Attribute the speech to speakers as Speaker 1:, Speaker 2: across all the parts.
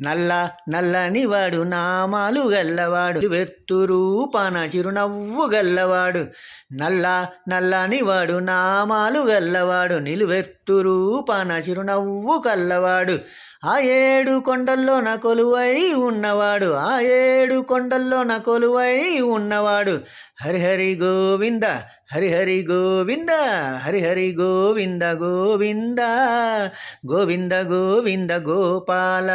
Speaker 1: నల్ల నల్లని వాడు నామాలు గల్లవాడు. వెత్తురూపాన చిరునవ్వు గల్లవాడు. నల్ల నల్లని వాడు నామాలు గల్లవాడు. నిలువెత్తురూపాన చిరునవ్వు కల్లవాడు. ఆ ఏడు కొండల్లో నా కొలువై ఉన్నవాడు. ఆ ఏడు కొండల్లో నా కొలువై ఉన్నవాడు. హరిహరి గోవింద హరిహరి గోవింద హరిహరి గోవింద గోవింద గోవింద గోవింద గోపాల.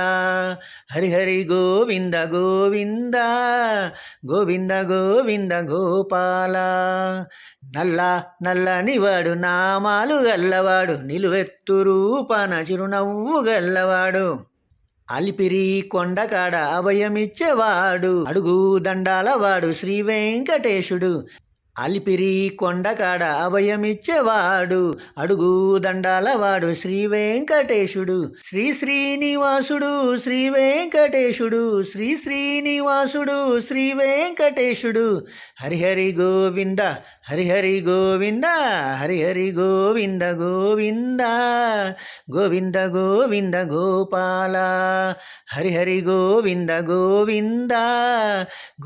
Speaker 1: హరిహరి గోవింద గోవింద గోవింద గోవింద గోపాల. నల్ల నల్లని వాడు నామాలు గల్లవాడు నిలువెత్తు రూపాన చిరునవ్వు గల్లవాడు. అలిపిరి కొండకాడ అభయమిచ్చేవాడు అడుగు దండాల వాడు శ్రీ వెంకటేశుడు. అలిపిరి కొండకాడ అభయమిచ్చేవాడు అడుగు దండాల వాడు శ్రీ వెంకటేశుడు శ్రీ శ్రీనివాసుడు శ్రీ వెంకటేశుడు శ్రీ శ్రీనివాసుడు శ్రీ వెంకటేశుడు. హరిహరి గోవింద హరిహరి గోవింద హరిహరి గోవింద గోవింద గోవింద గోవింద గోపాల హరిహరి గోవింద గోవింద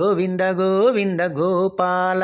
Speaker 1: గోవింద గోవింద గోపాల.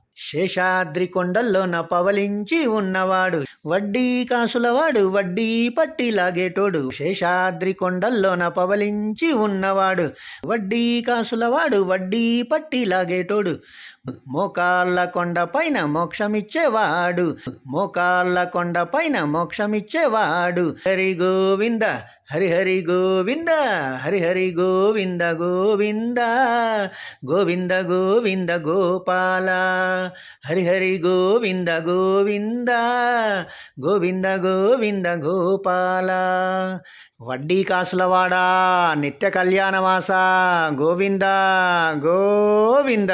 Speaker 1: శేషాద్రి కొండల్లోన పవలించి ఉన్నవాడు. వడ్డీ కాసులవాడు వడ్డీ పట్టి లాగేటోడు. శేషాద్రి కొండల్లోన పవలించి ఉన్నవాడు. వడ్డీ కాసులవాడు వడ్డీ పట్టి లాగేటోడు. మోకాళ్ళ కొండ పైన మోక్షమిచ్చేవాడు. మోకాళ్ళ కొండ పైన మోక్షమిచ్చేవాడు. హరి గోవింద హరిహరి గోవింద హరిహరి గోవింద గోవింద గోవింద గోవింద గోపాల. హరిహరి గోవింద గోవింద గోవింద గోవింద గోపాల. వడ్డీ కాసులవాడా నిత్య కళ్యాణవాస గోవింద గోవింద.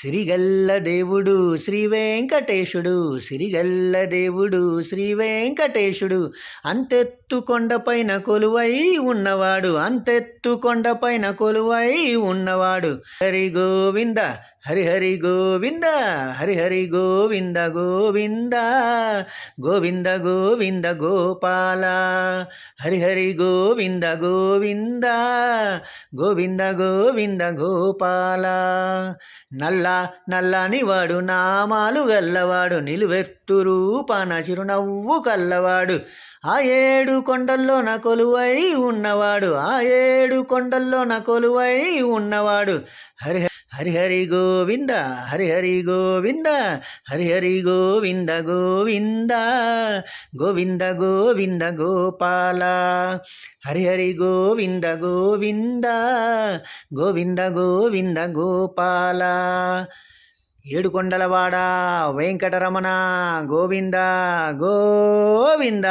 Speaker 1: సిరిగల్ల దేవుడు శ్రీ వెంకటేశుడు సిరిగల్ల దేవుడు శ్రీ వెంకటేశుడు. అంతెత్తు కొండపైన కొలువై ఉన్నవాడు అంతెత్తు కొండపైన కొలువై ఉన్నవాడు. హరి గోవింద హరిహరి గోవింద హరిహరి గోవింద గోవింద గోవింద గోవింద గోపాల. హరిహరి గోవింద గోవింద గోవింద గోవింద గోపాల. నల్ల నల్లని వాడు నామాలు గల్లవాడు నిలువెత్తు రూపాన చిరునవ్వు కల్లవాడు. ఆ ఏడు కొండల్లో నా కొలువై ఉన్నవాడు ఆ ఏడు కొండల్లో నా కొలువై ఉన్నవాడు. హరి హరిహరి గోవింద హరిహరి గోవింద హరిహరి గోవింద గోవింద గోవింద గోవింద గోపాల. హరిహరి గోవింద గోవింద గోవింద గోవింద గోపాల. ఏడుకొండలవాడ వెంకటరమణ గోవింద గోవింద.